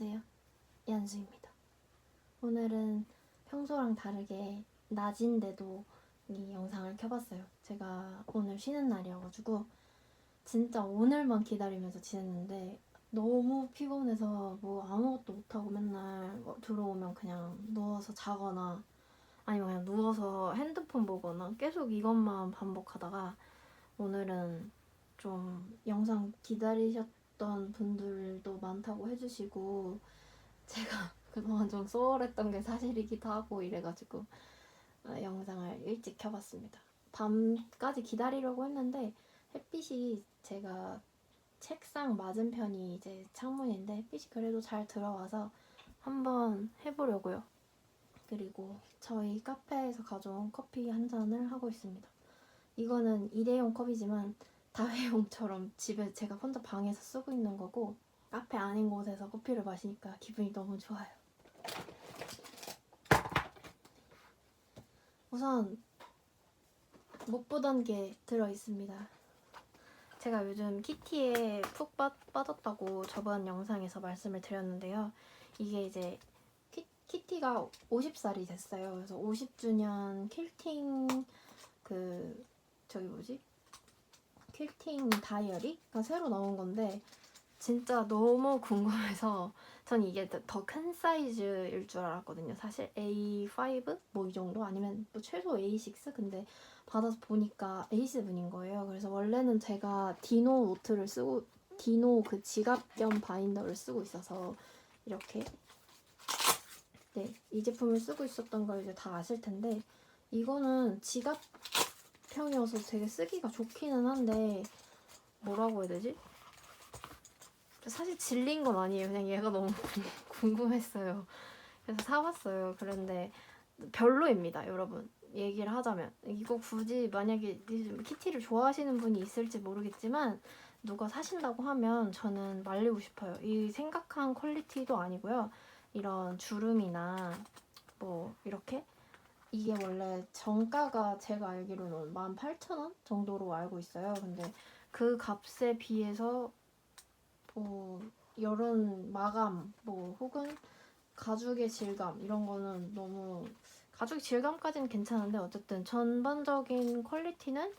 안녕하세요. 연수입니다. 오늘은 평소랑 다르게 낮인데도 이 영상을 켜봤어요. 제가 오늘 쉬는 날이어가지고 진짜 오늘만 기다리면서 지냈는데 너무 피곤해서 뭐 아무것도 못하고 맨날 뭐 들어오면 그냥 누워서 자거나 아니면 그냥 누워서 핸드폰 보거나 계속 이것만 반복하다가 오늘은 좀 영상 기다리셨 던 분들도 많다고 해주시고 제가 그동안 좀 소홀했던 게 사실이기도 하고 이래가지고 어, 영상을 일찍 켜봤습니다. 밤까지 기다리려고 했는데 햇빛이 제가 책상 맞은편이 이제 창문인데 햇빛이 그래도 잘 들어와서 한번 해보려고요. 그리고 저희 카페에서 가져온 커피 한 잔을 하고 있습니다. 이거는 일회용 컵이지만 다회용처럼 집에 제가 혼자 방에서 쓰고 있는 거고 카페 아닌 곳에서 커피를 마시니까 기분이 너무 좋아요. 우선 못 보던 게 들어 있습니다. 제가 요즘 키티에 푹 빠, 빠졌다고 저번 영상에서 말씀을 드렸는데요. 이게 이제 키, 키티가 50살이 됐어요. 그래서 50주년 킬팅 그 저기 뭐지? 킬팅 다이어리가 새로 나온 건데 진짜 너무 궁금해서 전 이게 더 큰 사이즈일 줄 알았거든요. 사실 A5 뭐 이 정도 아니면 뭐 최소 A6 근데 받아서 보니까 A7인 거예요. 그래서 원래는 제가 디노 노트를 쓰고 디노 그 지갑 겸 바인더를 쓰고 있어서 이렇게 네, 이 제품을 쓰고 있었던 걸 이제 다 아실 텐데 이거는 지갑 형이어서 되게 쓰기가 좋기는 한데 뭐라고 해야 되지? 사실 질린 건 아니에요. 그냥 얘가 너무 궁금했어요. 그래서 사봤어요. 그런데 별로입니다, 여러분. 얘기를 하자면 이거 굳이 만약에 키티를 좋아하시는 분이 있을지 모르겠지만 누가 사신다고 하면 저는 말리고 싶어요. 이 생각한 퀄리티도 아니고요. 이런 주름이나 뭐 이렇게 이게 원래 정가가 제가 알기로는 18,000원 정도로 알고 있어요. 근데 그 값에 비해서 뭐 이런 마감 뭐 혹은 가죽의 질감 이런 거는 너무 가죽 질감까지는 괜찮은데 어쨌든 전반적인 퀄리티는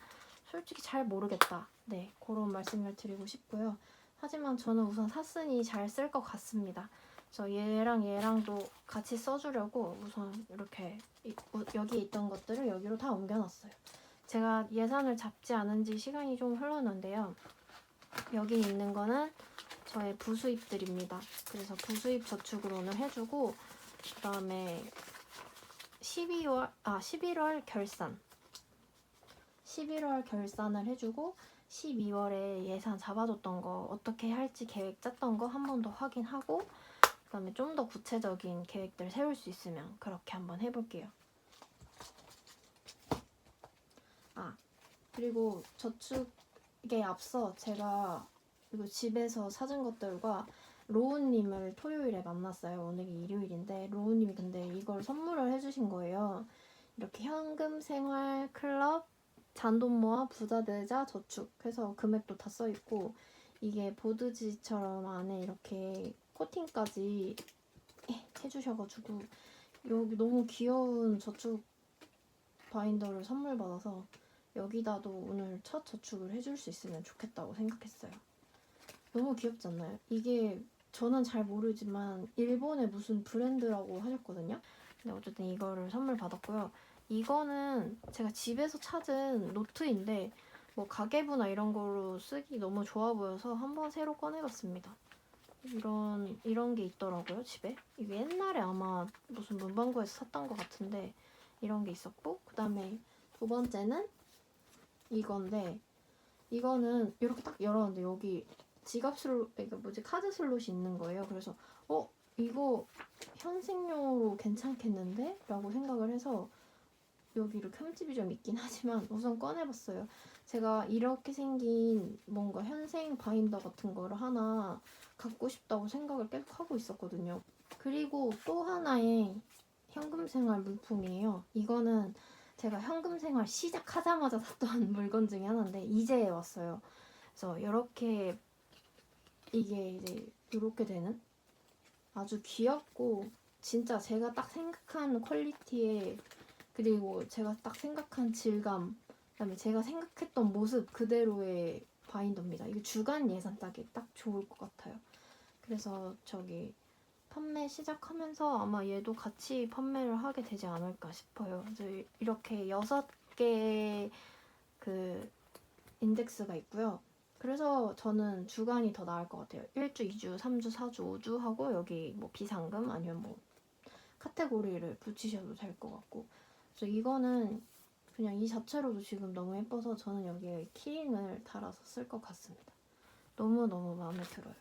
솔직히 잘 모르겠다. 네, 그런 말씀을 드리고 싶고요. 하지만 저는 우선 샀으니 잘 쓸 것 같습니다. 저 얘랑 얘랑도 같이 써주려고 우선 이렇게 여기 있던 것들을 여기로 다 옮겨놨어요. 제가 예산을 잡지 않은 지 시간이 좀 흘렀는데요. 여기 있는 거는 저의 부수입들입니다. 그래서 부수입 오늘 해주고 그 다음에 12월 아 11월 결산 11월 결산을 해주고 12월에 예산 잡아줬던 거 어떻게 할지 계획 짰던 거 한 번 더 확인하고 그다음에 좀 더 구체적인 계획들 세울 수 있으면 그렇게 한번 해볼게요. 아 그리고 저축에 앞서 제가 이거 집에서 사준 것들과 로우님을 토요일에 만났어요. 오늘이 일요일인데 로우님이 근데 이걸 선물을 해주신 거예요. 이렇게 현금 생활 클럽 잔돈 모아 부자 되자 저축 해서 금액도 다 써 있고 이게 보드지처럼 안에 이렇게 코팅까지 해주셔가지고 여기 너무 귀여운 저축 바인더를 선물 받아서 여기다도 오늘 첫 저축을 해줄 수 있으면 좋겠다고 생각했어요. 너무 귀엽지 않나요? 이게 저는 잘 모르지만 일본의 무슨 브랜드라고 하셨거든요. 근데 어쨌든 이거를 선물 받았고요. 이거는 제가 집에서 찾은 노트인데 뭐 가계부나 이런 거로 쓰기 너무 좋아 보여서 한번 새로 꺼내봤습니다. 이런 이런 게 있더라고요 집에. 이게 옛날에 아마 무슨 문방구에서 샀던 것 같은데 이런 게 있었고 그 다음에 두 번째는 이건데 이거는 이렇게 딱 열었는데 여기 지갑 슬롯, 그러니까 뭐지 카드 슬롯이 있는 거예요. 그래서 어 이거 현생용으로 괜찮겠는데? 라고 생각을 해서 여기 이렇게 흠집이 좀 있긴 하지만 우선 꺼내봤어요. 제가 이렇게 생긴 뭔가 현생 바인더 같은 거를 하나 갖고 싶다고 생각을 계속 하고 있었거든요. 그리고 또 하나의 현금 생활 물품이에요. 이거는 제가 현금 생활 시작하자마자 샀던 물건 중에 하나인데 이제 왔어요. 그래서 이렇게 이게 이제 이렇게 되는 아주 귀엽고 진짜 제가 딱 생각한 퀄리티의 그리고 제가 딱 생각한 질감 그다음에 제가 생각했던 모습 그대로의 바인더입니다. 이게 주간 예산 딱이 딱 좋을 것 같아요. 그래서 저기 판매 시작하면서 아마 얘도 같이 판매를 하게 되지 않을까 싶어요. 이렇게 여섯 개의 그 인덱스가 있고요. 그래서 저는 주간이 더 나을 것 같아요. 1주, 2주, 3주, 4주, 5주 하고 여기 뭐 비상금 아니면 뭐 카테고리를 붙이셔도 될 것 같고. 그래서 이거는 그냥 이 자체로도 지금 너무 예뻐서 저는 여기에 키링을 달아서 쓸 것 같습니다. 너무너무 마음에 들어요.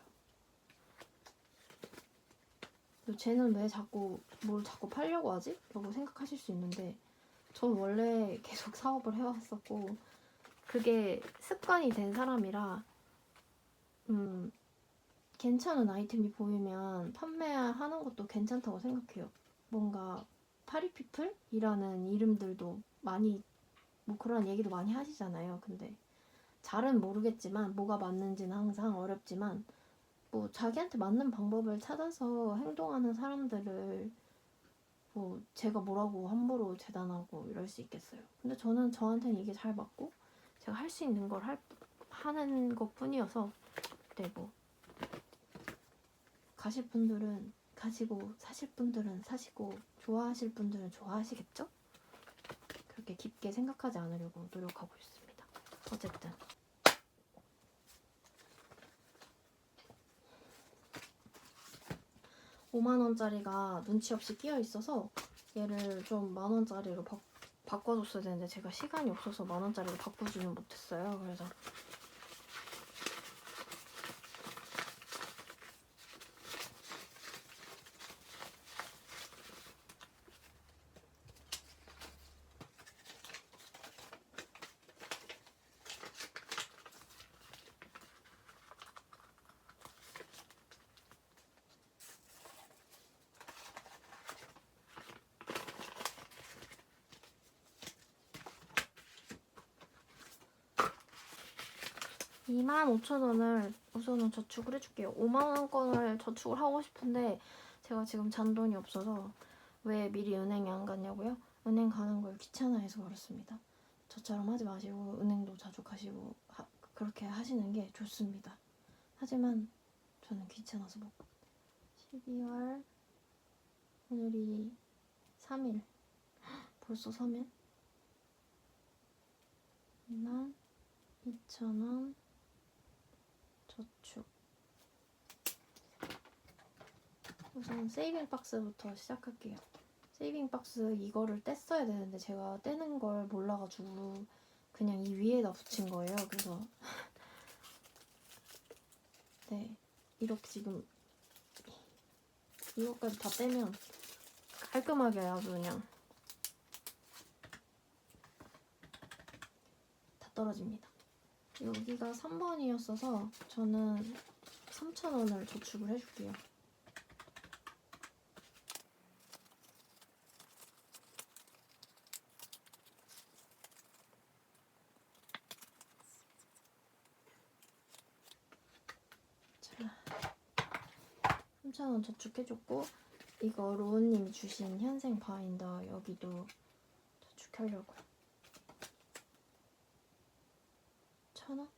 쟤는 왜 자꾸 뭘 자꾸 팔려고 하지? 라고 생각하실 수 있는데 전 원래 계속 사업을 해왔었고 그게 습관이 된 사람이라 음 괜찮은 아이템이 보이면 판매하는 것도 괜찮다고 생각해요. 뭔가 파리피플이라는 이름들도 많이 뭐 그런 얘기도 많이 하시잖아요. 근데 잘은 모르겠지만 뭐가 맞는지는 항상 어렵지만 뭐 자기한테 맞는 방법을 찾아서 행동하는 사람들을 뭐 제가 뭐라고 함부로 재단하고 이럴 수 있겠어요. 근데 저는 저한테는 이게 잘 맞고 제가 할 수 있는 걸 할, 하는 것 뿐이어서 네 뭐 가실 분들은 가시고 사실 분들은 사시고 좋아하실 분들은 좋아하시겠죠? 그렇게 깊게 생각하지 않으려고 노력하고 있습니다. 어쨌든 오만 원짜리가 눈치 없이 끼어 있어서 얘를 좀 만 원짜리로 바, 바꿔줬어야 되는데 제가 시간이 없어서 만 원짜리로 바꾸지는 못했어요. 그래서 이만 오천 원을 우선은 저축을 해줄게요. 5만 원권을 저축을 하고 싶은데 제가 지금 잔돈이 없어서 왜 미리 은행에 안 갔냐고요? 은행 가는 걸 귀찮아해서 그렇습니다. 저처럼 하지 마시고 은행도 자주 가시고 하- 그렇게 하시는 게 좋습니다. 하지만 저는 귀찮아서 못. 12월 오늘이 3일 벌써 3일 2만 2천원 저축 우선 세이빙 박스부터 시작할게요. 세이빙 박스 이거를 뗐어야 되는데 제가 떼는 걸 몰라가지고 그냥 이 위에다 붙인 거예요. 그래서 네 이렇게 지금 이것까지 다 떼면 깔끔하게 아주 그냥 다 떨어집니다. 여기가 3번이었어서 저는 3,000원을 저축을 해줄게요. 자, 3,000원 저축해줬고 이거 로우님이 주신 현생 바인더 여기도 저축하려고요. 천 원?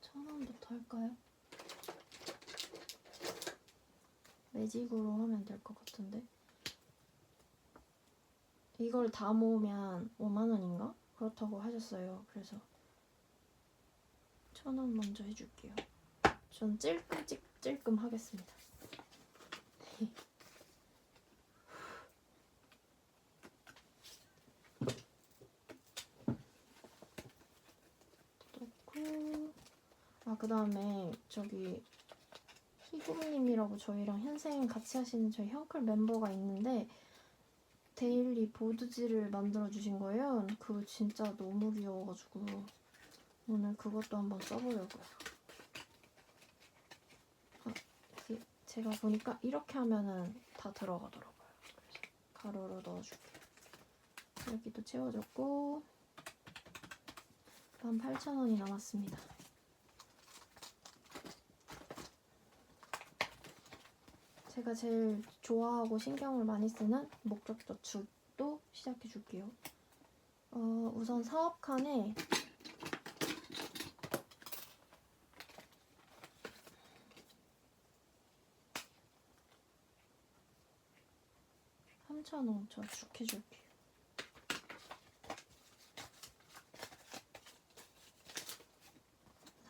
천더 할까요? 매직으로 하면 될 것 같은데 이걸 다 모으면 5만 원인가? 그렇다고 하셨어요. 그래서 천 원 먼저 해줄게요. 전 찔끔 찔, 찔끔 하겠습니다. 넣고 아 그 다음에 저기 희국님이라고 저희랑 현생 같이 하시는 저희 형클 멤버가 있는데 데일리 보드지를 만들어 주신 거예요. 그거 진짜 너무 귀여워가지고 오늘 그것도 한번 써보려고요. 아, 제가 보니까 이렇게 하면은 다 들어가더라고요. 그래서 가로로 넣어줄게요. 여기도 채워줬고 18,000원이 남았습니다. 제가 제일 좋아하고 신경을 많이 쓰는 목적자 축도 시작해 줄게요. 어, 우선 사업 칸에 삼천원 저축 해 줄게요.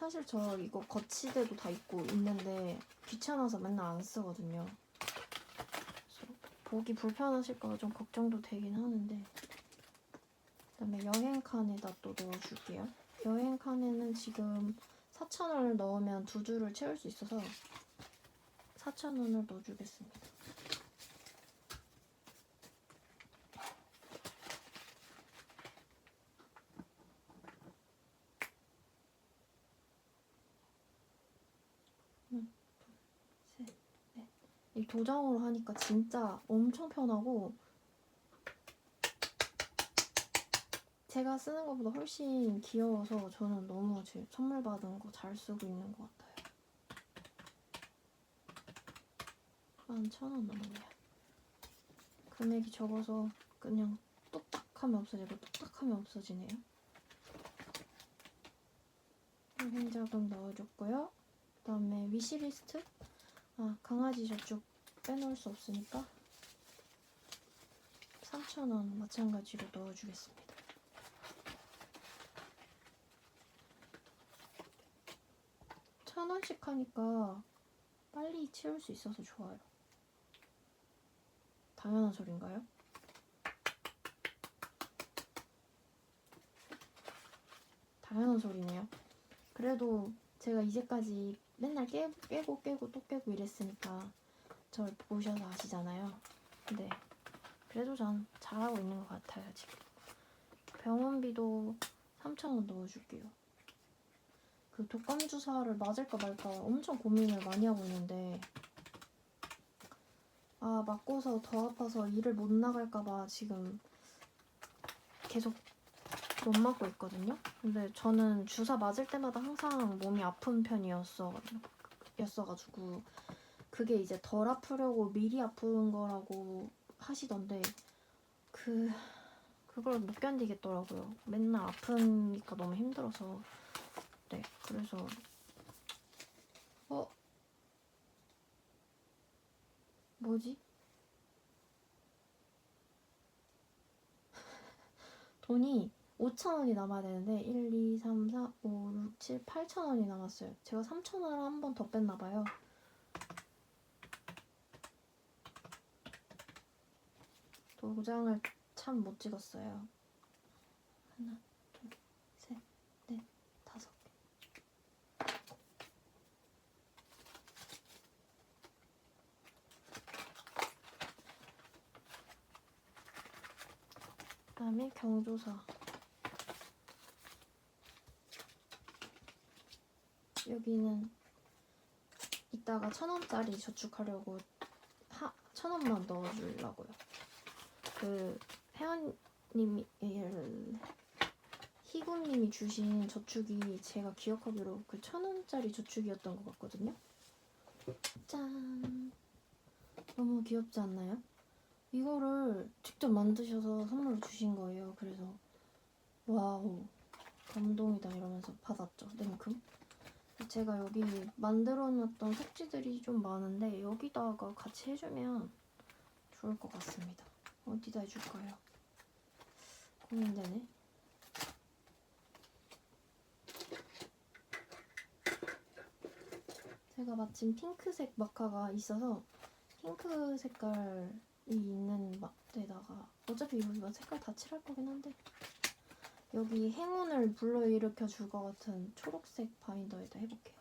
사실 저 이거 거치대도 다 입고 있는데 귀찮아서 맨날 안 쓰거든요. 보기 불편하실까 좀 걱정도 되긴 하는데 그다음에 여행 칸에다 또 넣어줄게요. 여행 칸에는 지금 4,000원을 넣으면 두 줄을 채울 수 있어서 4,000원을 넣어주겠습니다. 도장으로 하니까 진짜 엄청 편하고 제가 쓰는 것보다 훨씬 귀여워서 저는 너무 제 선물 받은 거 잘 쓰고 있는 것 같아요. 한 천 원 넘었네요. 금액이 적어서 그냥 뚝딱하면 없어지고 뚝딱하면 없어지네요. 여행자금 넣어줬고요. 그다음에 위시리스트 아 강아지 저쪽 빼놓을 수 없으니까 3,000원 마찬가지로 넣어주겠습니다. 천 원씩 하니까 빨리 채울 수 있어서 좋아요. 당연한 소린가요? 당연한 소리네요. 그래도 제가 이제까지 맨날 깨, 깨고 깨고 또 깨고 이랬으니까 저를 보셔서 아시잖아요. 근데 그래도 전 잘하고 있는 것 같아요 지금. 병원비도 3,000원 넣어줄게요. 그 독감 주사를 맞을까 말까 엄청 고민을 많이 하고 있는데 아 맞고서 더 아파서 일을 못 나갈까봐 지금 계속 못 맞고 있거든요. 근데 저는 주사 맞을 때마다 항상 몸이 아픈 편이었어 였어가지고 그게 이제 덜 아프려고 미리 아픈 거라고 하시던데 그 그걸 못 견디겠더라고요. 맨날 아프니까 너무 힘들어서 네 그래서 어 뭐지? 돈이 5,000원이 남아야 되는데 1, 2, 3, 4, 5, 6, 7, 8,000원이 남았어요. 제가 3,000원을 한 번 더 뺐나 봐요. 도장을 참 못 찍었어요. 하나, 둘, 셋, 넷, 다섯 개. 그다음에 경조사. 여기는 이따가 천 원짜리 저축하려고 하, 천 원만 넣어주려고요. 그 회원님이 희구님이 주신 저축이 제가 기억하기로 그 천 원짜리 저축이었던 것 같거든요. 짠, 너무 귀엽지 않나요? 이거를 직접 만드셔서 선물로 주신 거예요. 그래서 와우 감동이다 이러면서 받았죠. 냉큼. 제가 여기 만들어놨던 색지들이 좀 많은데 여기다가 같이 해주면 좋을 것 같습니다. 어디다 해줄까요? 고민되네. 제가 마침 핑크색 마카가 있어서 핑크 색깔이 있는 막대다가 어차피 이거 뭐 색깔 다 칠할 거긴 한데 여기 행운을 불러일으켜 줄 것 같은 초록색 바인더에다 해볼게요.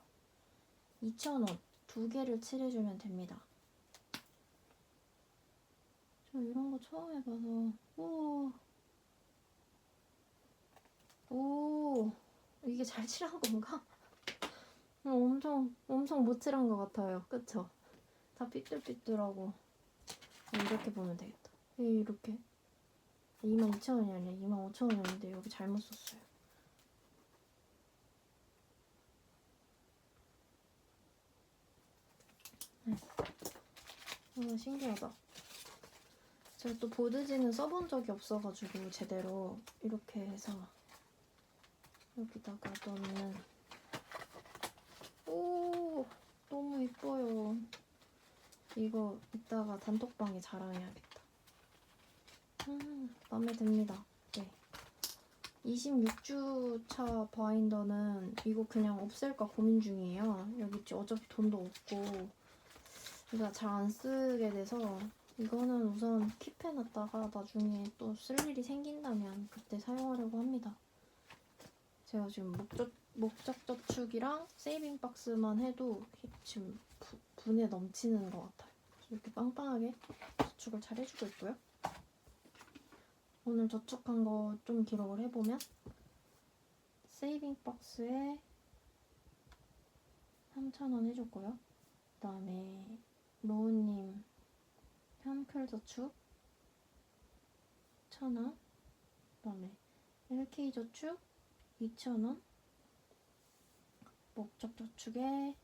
2,000원 두 개를 칠해주면 됩니다. 저 이런 거 처음 해봐서 오, 오 이게 잘 칠한 건가? 어, 엄청 엄청 못 칠한 것 같아요. 그쵸? 다 삐뚤삐뚤하고 이렇게 보면 되겠다. 예, 이렇게 22,000원이 아니라 25,000원이었는데 여기 잘못 썼어요. 네. 아, 신기하다. 제가 또 보드지는 써본 적이 없어가지고 제대로 이렇게 해서 여기다가 넣는 오 너무 이뻐요. 이거 이따가 단톡방에 자랑해야겠다. 음 마음에 듭니다. 네. 26주 차 바인더는 이거 그냥 없앨까 고민 중이에요. 여기 어차피 돈도 없고 제가 잘안 쓰게 돼서 이거는 우선 킵해놨다가 나중에 또 쓸 일이 생긴다면 그때 사용하려고 합니다. 제가 지금 목적, 목적 저축이랑 세이빙 박스만 해도 지금 부, 분에 넘치는 것 같아요. 이렇게 빵빵하게 저축을 잘 해주고 있고요. 오늘 저축한 거 좀 기록을 해보면 세이빙 박스에 3,000원 해줬고요. 그 다음에 로우님 현클 저축? 1,000원? 그 다음에 LK 저축? 2,000원? 목적 저축에?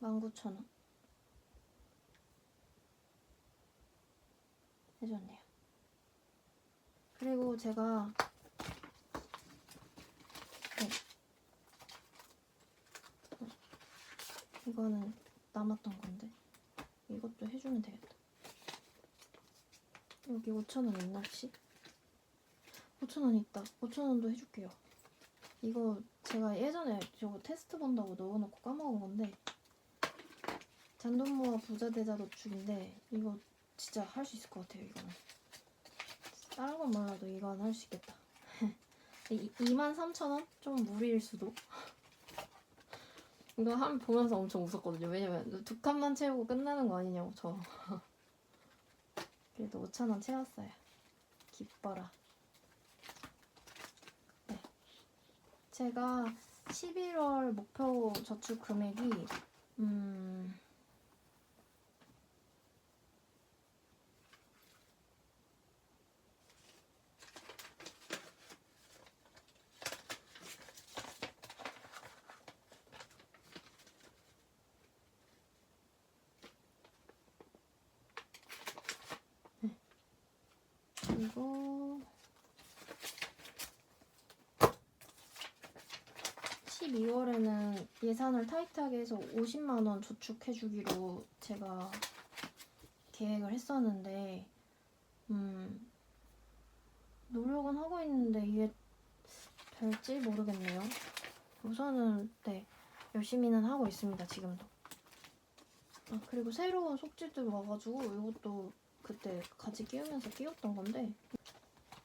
만구천 원. 해줬네요. 그리고 제가 네. 어, 이거는 남았던 건데 이것도 해주면 되겠다. 여기 5천원 있나 혹시? 5천원 있다. 5천원도 해줄게요. 이거 제가 예전에 저거 테스트 본다고 넣어놓고 까먹은 건데 잔돈 모아 부자 되자 저축인데 이거 진짜 할 수 있을 것 같아요 이거는 다른 건 몰라도 이건 할 수 있겠다 23,000원? 좀 무리일 수도 이거 한 보면서 엄청 웃었거든요. 왜냐면 두 칸만 채우고 끝나는 거 아니냐고 저. 그래도 5,000원 채웠어요. 기뻐라. 네. 제가 11월 목표 저축 금액이 음 그리고 12월에는 예산을 타이트하게 해서 50만 원 저축해 주기로 제가 계획을 했었는데, 음, 노력은 하고 있는데 이게 될지 모르겠네요. 우선은 네 열심히는 하고 있습니다 지금도. 아 그리고 새로운 속지들 와가지고 이것도 그때 같이 끼우면서 끼웠던 건데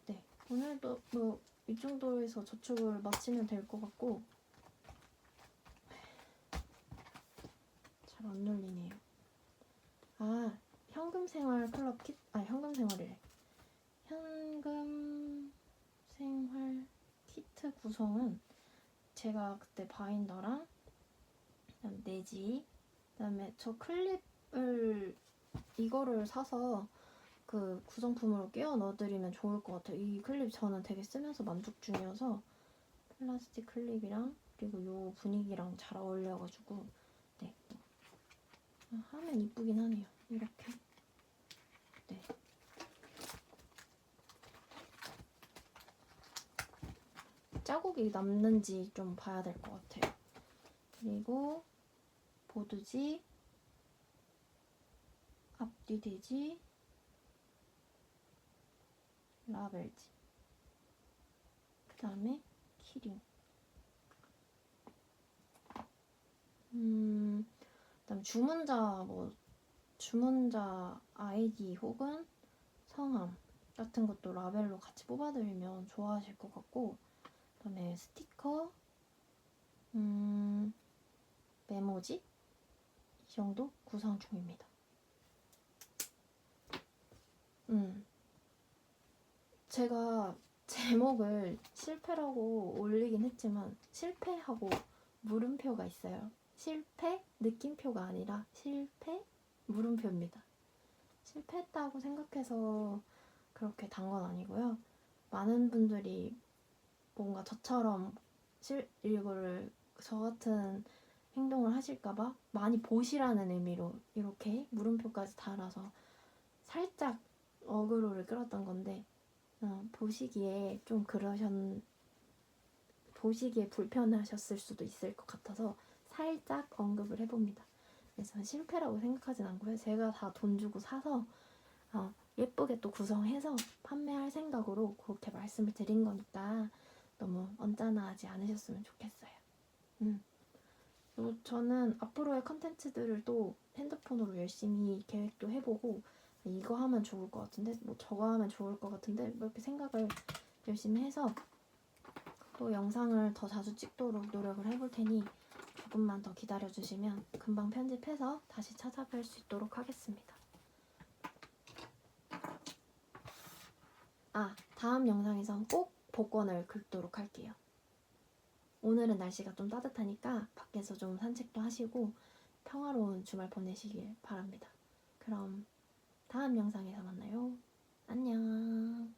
네 오늘도 뭐 이 정도에서 저축을 마치면 될 것 같고 잘 안 눌리네요 아 현금 생활 클럽 킷, 아 현금 생활이래 현금 생활 키트 구성은 제가 그때 바인더랑 그다음 네지 그다음에 저 클립을 이거를 사서 그 구성품으로 끼워 넣어드리면 좋을 것 같아요. 이 클립 저는 되게 쓰면서 만족 중이어서 플라스틱 클립이랑 그리고 요 분위기랑 잘 어울려가지고 네 아, 하면 이쁘긴 하네요. 이렇게 네 자국이 남는지 좀 봐야 될 것 같아요. 그리고 보드지 앞뒤 돼지 라벨지 그 다음에 키링 음 그다음 주문자 뭐 주문자 아이디 혹은 성함 같은 것도 라벨로 같이 뽑아드리면 좋아하실 것 같고 그다음에 스티커 음 메모지 이 정도 구상 중입니다. 음. 제가 제목을 실패라고 올리긴 했지만 실패하고 물음표가 있어요. 실패 느낌표가 아니라 실패 물음표입니다. 실패했다고 생각해서 그렇게 단 건 아니고요. 많은 분들이 뭔가 저처럼 실 이거를 저 같은 행동을 하실까봐 많이 보시라는 의미로 이렇게 물음표까지 달아서 살짝 어그로를 끌었던 건데 어, 보시기에 좀 그러셨 보시기에 불편하셨을 수도 있을 것 같아서 살짝 언급을 해봅니다. 그래서 실패라고 생각하진 않고요. 제가 다 돈 주고 사서 어, 예쁘게 또 구성해서 판매할 생각으로 그렇게 말씀을 드린 거니까 너무 언짢아하지 않으셨으면 좋겠어요. 음. 그리고 저는 앞으로의 컨텐츠들을 또 핸드폰으로 열심히 계획도 해보고 이거 하면 좋을 것 같은데 뭐 저거 하면 좋을 것 같은데 뭐 이렇게 생각을 열심히 해서 또 영상을 더 자주 찍도록 노력을 해볼 테니 조금만 더 기다려 주시면 금방 편집해서 다시 찾아뵐 수 있도록 하겠습니다. 아, 다음 영상에선 꼭 복권을 긁도록 할게요. 오늘은 날씨가 좀 따뜻하니까 밖에서 좀 산책도 하시고 평화로운 주말 보내시길 바랍니다. 그럼 다음 영상에서 만나요. 안녕.